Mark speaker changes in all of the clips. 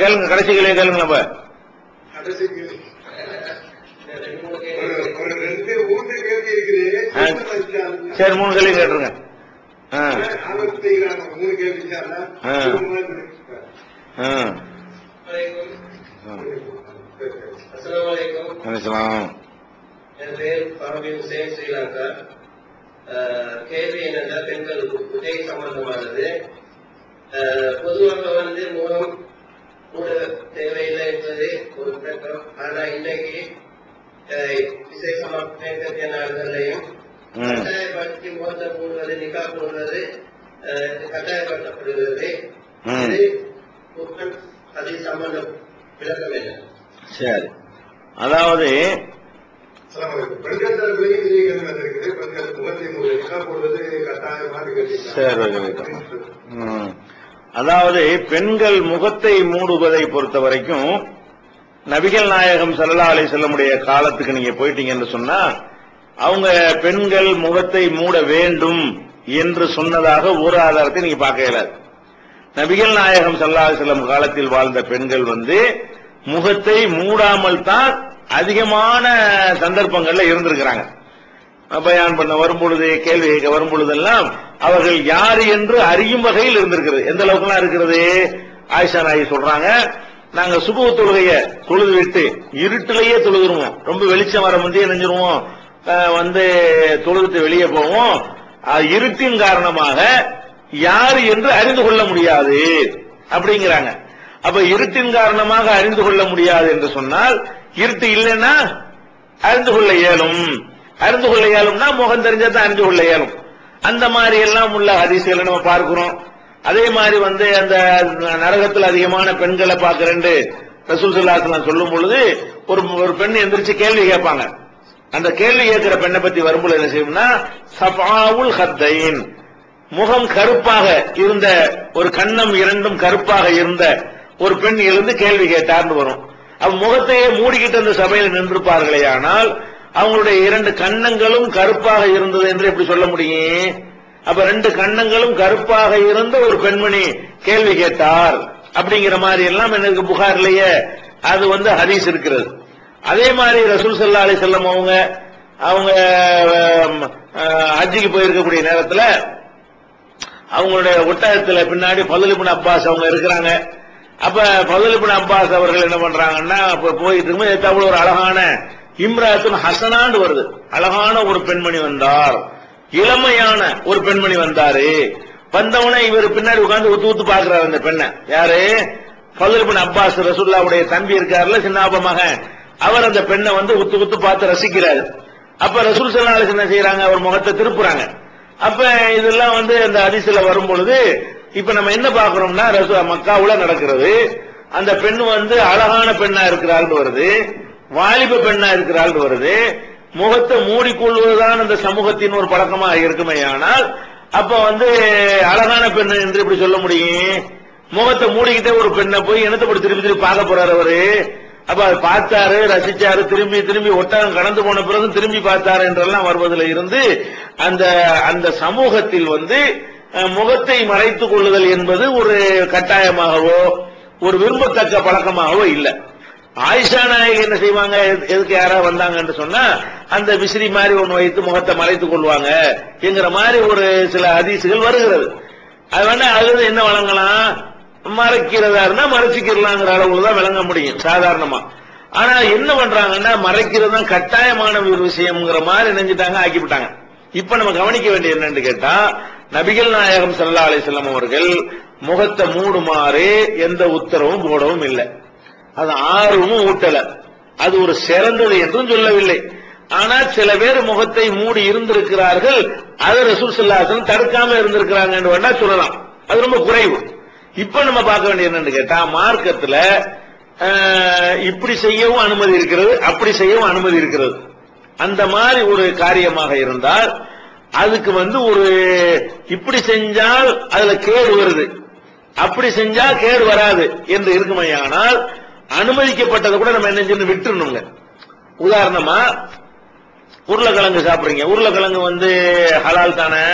Speaker 1: கேளுங்க கடைசி கேள்வி கேளுங்க நம்ம.
Speaker 2: கடைசி ஒரு ஒரு கேள்வி
Speaker 1: சரி மூணு கேள்வி கேட்டுருங்க
Speaker 2: கேள்வி
Speaker 3: என் பேர் பரமீன் ஹுசேன் ஸ்ரீலங்கா. கேள்வி என்னன்னா பெண்களுக்கு உதவி சம்பந்தமானது. பொதுவாக வந்து முகம் மூட தேவையில்லை என்பது ஒரு பிரச்சனம் ஆனா இன்னைக்கு விசேஷமாக மேற்கத்திய நாடுகள்லையும்
Speaker 1: ம்.
Speaker 3: கட்டாயப்படுத்தி முகத்தை மூடுவது நிக்கா போடுவது கட்டாயப்படுத்தப்படுகிறது. இது அது சம்பந்தம் விளக்கம் என்ன
Speaker 1: சரி அதாவது
Speaker 2: பெண்கள் தரப்புலையும் நீங்க வந்திருக்குது பெண்கள் முகத்தை மூடி நிக்கா போடுவது கட்டாயமாக கேட்டீங்க
Speaker 1: சரி, சரி. ம். அதாவது பெண்கள் முகத்தை மூடுவதை பொறுத்த வரைக்கும் நபிகள் நாயகம் சல்லா அலி செல்லமுடைய காலத்துக்கு நீங்க போயிட்டீங்கன்னு சொன்னா அவங்க பெண்கள் முகத்தை மூட வேண்டும் என்று சொன்னதாக ஒரு ஆதாரத்தை நீங்க பார்க்க இயலாது நபிகள் நாயகம் சல்லா அலைஹி காலத்தில் வாழ்ந்த பெண்கள் வந்து முகத்தை மூடாமல் தான் அதிகமான சந்தர்ப்பங்கள்ல இருந்திருக்கிறாங்க. பயான் பண்ண வரும்பொழுது கேள்வி கேட்க வரும்பொழுதெல்லாம் அவர்கள் யார் என்று அறியும் வகையில் இருந்திருக்கிறது. எந்த அளவுக்குலாம் இருக்கிறது? ஆயிஷா நாயி சொல்றாங்க நாங்க சுபு தொழுகைய தொழுது விட்டு இருட்டிலேயே தொழுதுருவோம். ரொம்ப வெளிச்சம் வர முந்தைய நினைஞ்சிருவோம் வந்து தொழுதுட்டு வெளியே போவோம். இருட்டின் காரணமாக யார் என்று அறிந்து கொள்ள முடியாது அப்படிங்கிறாங்க. அப்ப இருட்டின் காரணமாக அறிந்து கொள்ள முடியாது என்று சொன்னால் இருட்டு இல்லைன்னா அறிந்து கொள்ள இயலும். அறிந்து கொள்ள இயலும்னா முகம் தெரிஞ்சதான் அறிந்து கொள்ள இயலும் அந்த மாதிரி எல்லாம் உள்ள ஹதீசுகளை நம்ம பார்க்கிறோம். அதே மாதிரி வந்து அந்த நரகத்தில் அதிகமான பெண்களை பார்க்கிறேன் ரசூல் ஸல்லல்லாஹு சொல்லும் பொழுது ஒரு ஒரு பெண் எந்திரிச்சு கேள்வி கேட்பாங்க. அந்த கேள்வி கேட்கிற பெண்ணை பத்தி வரும்போது என்ன செய்யும்னா சபாவுல் ஹத்தையின் முகம் கருப்பாக இருந்த ஒரு கண்ணம் இரண்டும் கருப்பாக இருந்த ஒரு பெண் எழுந்து கேள்வி கேட்டார்னு வரும். அவ் முகத்தையே மூடிக்கிட்டு அந்த சபையில் நின்றிருப்பார்களே ஆனால் அவங்களுடைய இரண்டு கண்ணங்களும் கருப்பாக இருந்தது என்று எப்படி சொல்ல முடியும்? அப்ப ரெண்டு கண்ணங்களும் கருப்பாக இருந்த ஒரு பெண்மணி கேள்வி கேட்டார். அப்படிங்கிற மாதிரி எல்லாம் எனக்கு புகார்லயே. அது வந்து ஹதீஸ் இருக்கிறது. அதே மாதிரி ரசூல் சல்லா அலி செல்லம் அவங்க அவங்க ஹஜ்ஜிக்கு போயிருக்கக்கூடிய நேரத்தில் அவங்களுடைய ஒட்டகத்தில் பின்னாடி பதுலிபின் அப்பாஸ் அவங்க இருக்கிறாங்க. அப்ப பதுலிபின் அப்பாஸ் அவர்கள் என்ன பண்றாங்கன்னா போயிட்டு இருக்கும்போது ஒரு அழகான இம்ராத்துன் ஹசனாண்டு வருது. அழகான ஒரு பெண்மணி வந்தார். இளமையான ஒரு பெண்மணி வந்தாரு. வந்தவனே இவர் பின்னாடி உட்கார்ந்து ஊத்து ஊத்து பாக்குறாரு அந்த பெண்ணை. யாரு? பதுலிபின் அப்பாஸ் ரசுல்லாவுடைய தம்பி இருக்காருல்ல சின்னாபமாக அவர் அந்த பெண்ணை வந்து உத்து உத்து பார்த்து ரசிக்கிறாரு. அப்ப ரசூல் ஸல்லல்லாஹு என்ன செய்யறாங்க அவர் முகத்தை திருப்புறாங்க. அப்ப இதெல்லாம் வந்து அந்த அதிசல வரும் பொழுது இப்ப நம்ம என்ன பாக்குறோம்னா ரசூ மக்காவுல நடக்கிறது. அந்த பெண் வந்து அழகான பெண்ணா இருக்கிறாருன்னு வருது. வாலிப பெண்ணா இருக்கிறாள் வருது. முகத்தை மூடிக்கொள்வதுதான் அந்த சமூகத்தின் ஒரு பழக்கமாக இருக்குமே ஆனால் அப்ப வந்து அழகான பெண் என்று இப்படி சொல்ல முடியும். முகத்தை மூடிக்கிட்டே ஒரு பெண்ணை போய் என்னத்தை போட்டு திரும்பி திரும்பி பார்க்க போறாரு அவரு? அப்ப அதை பார்த்தாரு ரசிச்சாரு திரும்பி திரும்பி ஒட்டகம் கடந்து போன பிறகு திரும்பி பார்த்தாரு என்றெல்லாம் வருவதில் இருந்து அந்த அந்த சமூகத்தில் வந்து முகத்தை மறைத்துக் கொள்ளுதல் என்பது ஒரு கட்டாயமாகவோ ஒரு விரும்பத்தக்க பழக்கமாகவோ இல்லை. ஆயிஷா நாயகி என்ன செய்வாங்க? எதுக்கு யாராவது வந்தாங்கன்னு சொன்னா அந்த விசிறி மாதிரி ஒன்று வைத்து முகத்தை மறைத்துக் கொள்வாங்க என்கிற மாதிரி ஒரு சில அதிசுகள் வருகிறது. அது வேணா அது என்ன வழங்கலாம்? மறைக்கிறதா இருந்தா மறைச்சிக்கிறலாங்கிற அளவுல தான் விளங்க முடியும் சாதாரணமா. ஆனா என்ன பண்றாங்கன்னா மறைக்கிறது தான் கட்டாயமான ஒரு விஷயம்ங்கிற மாதிரி நினைஞ்சிட்டாங்க ஆக்கிவிட்டாங்க. இப்ப நம்ம கவனிக்க வேண்டிய என்னன்னு கேட்டா நபிகள் நாயகம் சல்லா அலிசல்லாம் அவர்கள் முகத்தை மூடுமாறு எந்த உத்தரவும் போடவும் இல்லை. அது ஆர்வமும் ஊட்டல. அது ஒரு சிறந்தது என்றும் சொல்லவில்லை. ஆனால் சில பேர் முகத்தை மூடி இருந்திருக்கிறார்கள். அதை ரசூல் சல்லாசன் தடுக்காம இருந்திருக்கிறாங்கன்னு வேணா சொல்லலாம். அது ரொம்ப குறைவு. இப்ப நம்ம பார்க்க வேண்டியது என்னன்னு கேட்டா மார்க்கத்துல இப்படி செய்யவும் அனுமதி இருக்கிறது அப்படி செய்யவும் அனுமதி இருக்கிறது. அந்த மாதிரி ஒரு காரியமாக இருந்தால் அதுக்கு வந்து ஒரு இப்படி செஞ்சால் அதுல கேடு வருது. அப்படி செஞ்சா கேடு வராது என்று இருக்குமையானால் அனுமதிக்கப்பட்டதை கூட நம்ம என்ன செஞ்சு விட்டுறணுங்க. உதாரணமா உருளைக்கிழங்கு சாப்பிடுறீங்க. உருளைக்கிழங்கு வந்து ஹலால் தானே.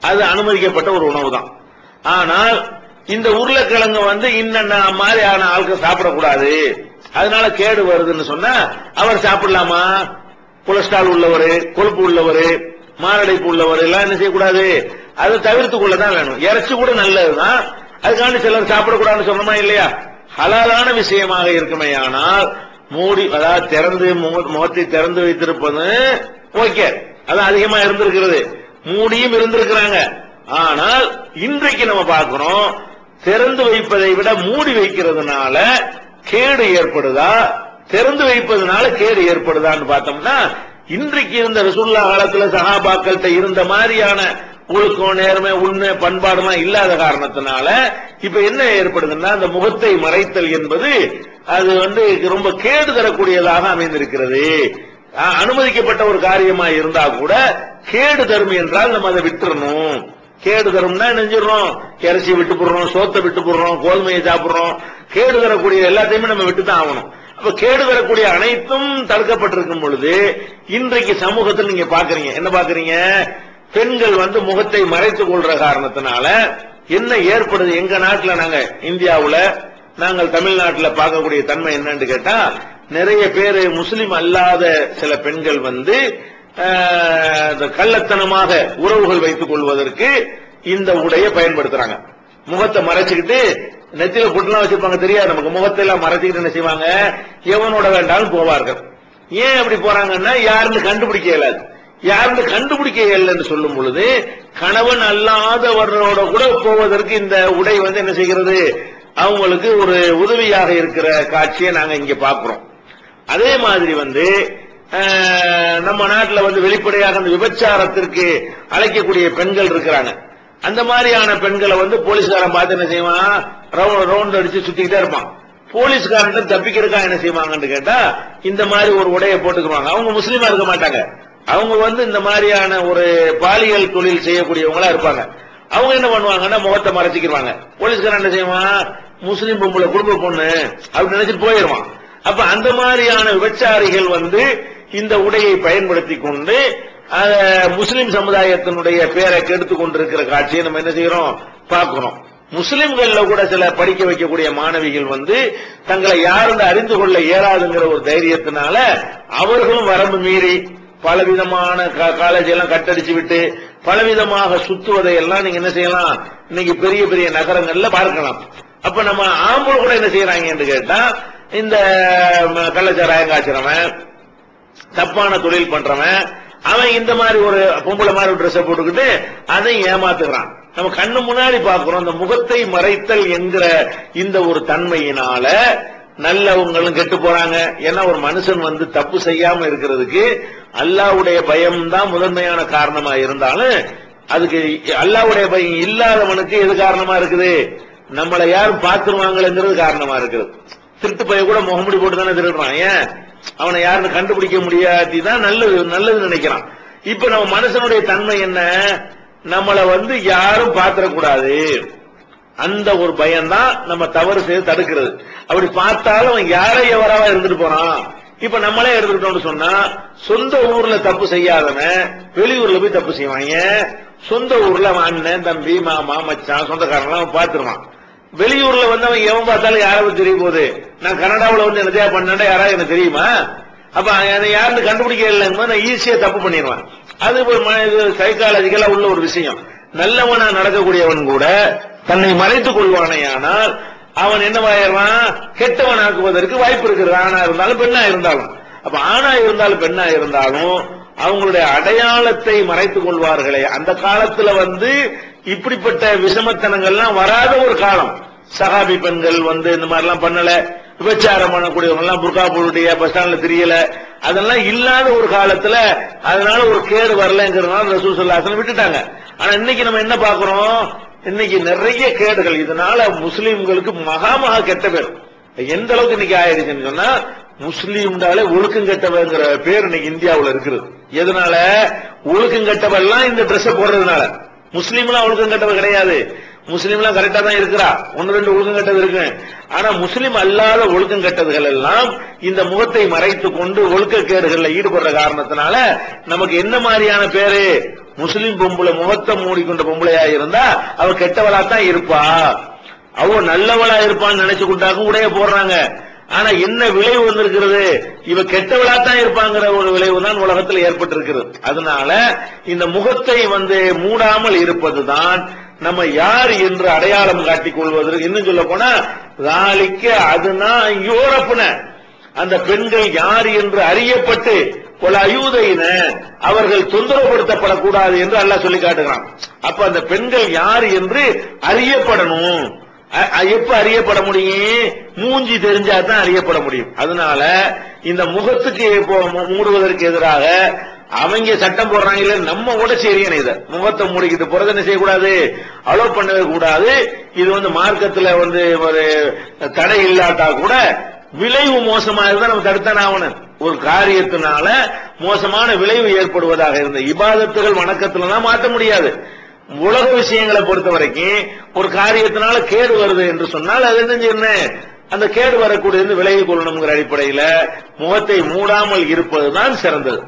Speaker 1: அது அனுமதிக்கப்பட்ட ஒரு உணவு தான் ஆனால் இந்த உருளைக்கிழங்கு வந்து இன்னென்ன மாதிரியான ஆளுக்கு சாப்பிடக்கூடாது. அதனால கேடு வருதுன்னு சொன்னா அவர் சாப்பிடலாமா? கொலஸ்ட்ரால் உள்ளவர் கொழுப்பு உள்ளவர் மாரடைப்பு உள்ளவர் எல்லாம் என்ன செய்யக்கூடாது? அதை தவிர்த்து கொள்ளதான் வேணும். இறைச்சி கூட நல்லதுதான். அதுக்காண்டி சிலர் சாப்பிடக்கூடாதுன்னு சொன்னோமா இல்லையா? ஹலாலான விஷயமாக இருக்குமே ஆனால் மூடி அதாவது திறந்து முக- முகத்தை திறந்து வைத்திருப்பது ஓகே. அது அதிகமா இருந்திருக்கிறது. மூடியும் இருந்திருக்கிறாங்க. ஆனால் இன்றைக்கு நம்ம பார்க்கிறோம் திறந்து வைப்பதை விட மூடி வைக்கிறதுனால கேடு ஏற்படுதா? திறந்து வைப்பதனால கேடு ஏற்படுதான்னு பார்த்தோம்னா இன்றைக்கு இருந்த ரசுல்லா காலத்துல சஹாபாக்கள்கிட்ட இருந்த மாதிரியான ஒழுக்கம் நேர்மை உண்மை பண்பாடுலாம் இல்லாத காரணத்தினால இப்ப என்ன ஏற்படுதுன்னா அந்த முகத்தை மறைத்தல் என்பது அது வந்து ரொம்ப கேடு தரக்கூடியதாக அமைந்திருக்கிறது. அனுமதிக்கப்பட்ட ஒரு காரியமா இருந்தா கூட கேடு தரும் என்றால் நம்ம அதை விட்டுறணும். கேடு தரும்னா நெஞ்சிடறோம் இறைச்சி விட்டு போடுறோம் சோத்தை விட்டு போடுறோம் கோதுமையை சாப்பிடுறோம். கேடு தரக்கூடிய எல்லாத்தையுமே நம்ம விட்டு தான் ஆகணும். அப்ப கேடு தரக்கூடிய அனைத்தும் தடுக்கப்பட்டிருக்கும் பொழுது இன்றைக்கு சமூகத்தில் நீங்க பாக்குறீங்க. என்ன பாக்குறீங்க? பெண்கள் வந்து முகத்தை மறைத்துக் கொள்ற காரணத்தினால என்ன ஏற்படுது? எங்க நாட்டில் நாங்க இந்தியாவில் நாங்கள் தமிழ்நாட்டில் பார்க்கக்கூடிய தன்மை என்னன்னு கேட்டா நிறைய பேர் முஸ்லிம் அல்லாத சில பெண்கள் வந்து கள்ளத்தனமாக உறவுகள் வைத்துக் கொள்வதற்கு இந்த உடையை பயன்படுத்துறாங்க. முகத்தை மறைச்சுக்கிட்டு நெத்தியில புட்டுலாம் வச்சிருப்பாங்க தெரியாது. நமக்கு முகத்தை எல்லாம் மறைச்சுக்கிட்டு என்ன செய்வாங்க? எவனோட வேண்டாலும் போவார்கள். ஏன் அப்படி போறாங்கன்னா யாருன்னு கண்டுபிடிக்க இயலாது யாருன்னு கண்டுபிடிக்க இல்லைன்னு சொல்லும் பொழுது கணவன் அல்லாதவர்களோட கூட போவதற்கு இந்த உடை வந்து என்ன செய்கிறது? அவங்களுக்கு ஒரு உதவியாக இருக்கிற காட்சியை நாங்க இங்க பாக்குறோம் அதே மாதிரி வந்து நம்ம நாட்டில் வந்து வெளிப்படையாக அந்த விபச்சாரத்திற்கு அழைக்கக்கூடிய பெண்கள் இருக்கிறாங்க. அந்த மாதிரியான பெண்களை வந்து போலீஸ்காரன் பார்த்து என்ன செய்வான்? ரவுண்ட் ரவுண்ட் அடிச்சு சுத்திக்கிட்டே இருப்பான். போலீஸ்காரன் தப்பிக்கிறதுக்கா என்ன செய்வாங்கன்னு கேட்டா இந்த மாதிரி ஒரு உடையை போட்டுக்குவாங்க. அவங்க முஸ்லீமா இருக்க மாட்டாங்க. அவங்க வந்து இந்த மாதிரியான ஒரு பாலியல் தொழில் செய்யக்கூடியவங்களா இருப்பாங்க. அவங்க என்ன பண்ணுவாங்கன்னா முகத்தை மறைச்சிக்கிருவாங்க. போலீஸ்காரன் என்ன செய்வான்? முஸ்லீம் பொம்பளை குடும்ப பொண்ணு அப்படின்னு நினைச்சிட்டு போயிருவான் அப்ப அந்த மாதிரியான விபச்சாரிகள் வந்து இந்த உடையை பயன்படுத்தி கொண்டு அத முஸ்லிம் சமுதாயத்தினுடைய பேரை கெடுத்து கொண்டிருக்கிற காட்சியை நம்ம என்ன செய்யறோம்? பார்க்கிறோம். முஸ்லிம்கள்ல கூட சில படிக்க வைக்கக்கூடிய மாணவிகள் வந்து தங்களை யாருன்னு அறிந்து கொள்ள இயலாதுங்கிற ஒரு தைரியத்தினால அவர்களும் வரம்பு மீறி பலவிதமான காலேஜ் எல்லாம் கட்டடிச்சு விட்டு பலவிதமாக சுத்துவதை எல்லாம் நீங்க என்ன செய்யலாம்? இன்னைக்கு பெரிய பெரிய நகரங்கள்ல பார்க்கலாம். அப்ப நம்ம ஆம்பளை கூட என்ன செய்யறாங்கன்னு கேட்டா இந்த ம, தப்பான தொழில் பண்றவன் அவன் இந்த மாதிரி ஒரு பொம்பளை மாதிரி ஒரு ட்ரெஸ் போட்டுக்கிட்டு அதை ஏமாத்துகிறான் நம்ம கண்ணு முன்னாடி பாக்குறோம் அந்த முகத்தை மறைத்தல் என்கிற இந்த ஒரு தன்மையினால நல்லவங்களும் கெட்டு போறாங்க. ஏன்னா ஒரு மனுஷன் வந்து தப்பு செய்யாம இருக்கிறதுக்கு அல்லாவுடைய பயம் தான் முதன்மையான காரணமா இருந்தாலும் அதுக்கு அல்லாவுடைய பயம் இல்லாதவனுக்கு எது காரணமா இருக்குது? நம்மளை யாரும் பார்த்துருவாங்களேங்கிறது காரணமா இருக்குது. திருட்டு பைய கூட முகமுடி போட்டு தானே திருடுறான். ஏன்? அவனை யாருன்னு கண்டுபிடிக்க முடியாட்டி தான் நல்லது நல்லதுன்னு நினைக்கிறான். இப்ப நம்ம மனுஷனுடைய தன்மை என்ன? நம்மளை வந்து யாரும் பாத்திரக்கூடாது அந்த ஒரு பயம்தான் நம்ம தவறு செய்து தடுக்கிறது. அப்படி பார்த்தாலும் அவன் யாரை எவராவா இருந்துட்டு போறான். இப்ப நம்மளே எடுத்துக்கிட்டோம்னு சொன்னா சொந்த ஊர்ல தப்பு செய்யாதவன் வெளியூர்ல போய் தப்பு செய்வாங்க சொந்த ஊர்ல அவன் அண்ணன் தம்பி மாமா மச்சான் சொந்தக்காரன் அவன் பார்த்துருவான். வெளியூர்ல வந்து அவன் எவன் பார்த்தாலும் யாராவது பத்தி தெரிய போகுது? நான் கனடாவில் வந்து என்னதையா பண்ணா யாராவது எனக்கு தெரியுமா? அப்ப அதை யாருன்னு கண்டுபிடிக்க இல்லைங்க நான் ஈஸியா தப்பு பண்ணிடுவேன். அது ஒரு சைக்காலஜிக்கலா உள்ள ஒரு விஷயம். நல்லவனா நடக்கக்கூடியவன் கூட தன்னை மறைத்துக் கொள்வானேயானால் அவன் என்னவாயிடுவான் கெட்டவனாக்குவதற்கு வாய்ப்பு இருக்கிறது. ஆணா இருந்தாலும் பெண்ணா இருந்தாலும். அப்ப ஆணா இருந்தாலும் பெண்ணா இருந்தாலும் அவங்களுடைய அடையாளத்தை மறைத்துக் கொள்வார்களே. அந்த காலத்துல வந்து இப்படிப்பட்ட விஷமத்தனங்கள்லாம் வராத ஒரு காலம். சகாபி பெண்கள் வந்து இந்த மாதிரி எல்லாம் பண்ணல. விபச்சாரம் பண்ணக்கூடியவங்க எல்லாம் புர்கா போட்டுடைய பஸ் ஸ்டாண்ட்ல தெரியல. அதெல்லாம் இல்லாத ஒரு காலத்துல அதனால ஒரு கேடு வரலங்கிறதுனால ரசூசல்லாசன் விட்டுட்டாங்க. ஆனா இன்னைக்கு நம்ம என்ன பாக்குறோம் இன்னைக்கு நிறைய கேடுகள். இதனால முஸ்லிம்களுக்கு மகா மகா கெட்ட பேர். எந்த அளவுக்கு இன்னைக்கு ஆயிடுச்சுன்னு சொன்னா முஸ்லீம்னாலே ஒழுக்கம் கெட்டவங்கிற பேர் இன்னைக்கு இந்தியாவுல இருக்கிறது எதனால? ஒழுக்கம் கெட்டவெல்லாம் இந்த Dress போடுறதுனால. முஸ்லீம்லாம் ஒழுக்கம் கெட்டவ கிடையாது. முஸ்லீம்லாம் கரெக்டா தான் இருக்கிறா. ஒன்னு ரெண்டு ஒழுக்கம் கெட்டது இருக்கு. ஆனா முஸ்லீம் அல்லாத ஒழுக்கம் கெட்டதுகள் எல்லாம் இந்த முகத்தை மறைத்து கொண்டு ஒழுக்கக்கேடுகள்ல ஈடுபடுற காரணத்தினால நமக்கு என்ன மாதிரியான பேரு? முஸ்லீம் பொம்பளை முகத்தை மூடிக்கொண்ட பொம்பளையா இருந்தா அவ கெட்டவளா தான் இருப்பா. அவ நல்லவளா இருப்பான்னு நினைச்சு கொண்டாக்க உடைய போடுறாங்க. ஆனா என்ன விளைவு வந்திருக்கிறது? இவ கெட்டவளா தான் இருப்பாங்கிற ஒரு விளைவு தான் உலகத்தில் ஏற்பட்டிருக்கிறது. அதனால இந்த முகத்தை வந்து மூடாமல் இருப்பதுதான் நம்ம யார் என்று அடையாளம் காட்டிக் கொள்வதற்கு இன்னும் சொல்ல போனா நாளைக்கு அதுதான் யூரோப்புன அந்த பெண்கள் யார் என்று அறியப்பட்டு பல அயூதையின அவர்கள் தொந்தரவுபடுத்தப்படக்கூடாது என்று அல்லாஹ் சொல்லி காட்டுகிறான். அப்ப அந்த பெண்கள் யார் என்று அறியப்படணும். எப்ப அறியப்பட முடியும்? மூஞ்சி தெரிஞ்சா தான் அறியப்பட முடியும். அதனால இந்த முகத்துக்கு மூடுவதற்கு எதிராக அவங்க சட்டம் போடுறாங்க இல்ல நம்ம கூட சரியான இதை. முகத்தை மூடிக்கிட்டு போறது என்ன செய்யக்கூடாது? அலோ பண்ணவே கூடாது. இது வந்து மார்க்கத்துல வந்து ஒரு தடை இல்லாட்டா கூட விளைவு மோசமா இருந்தா நம்ம தடுத்தானே ஆகணும். ஒரு காரியத்தினால மோசமான விளைவு ஏற்படுவதாக இருந்த இபாதத்துகள் வணக்கத்துலதான் மாற்ற முடியாது. உலக விஷயங்களை பொறுத்த வரைக்கும் ஒரு காரியத்தினால கேடு வருது என்று சொன்னால் அது என்ன செய்யணும்? அந்த கேடு வரக்கூடியது விலகிக் கொள்ளணுங்கிற அடிப்படையில முகத்தை மூடாமல் இருப்பதுதான் சிறந்தது.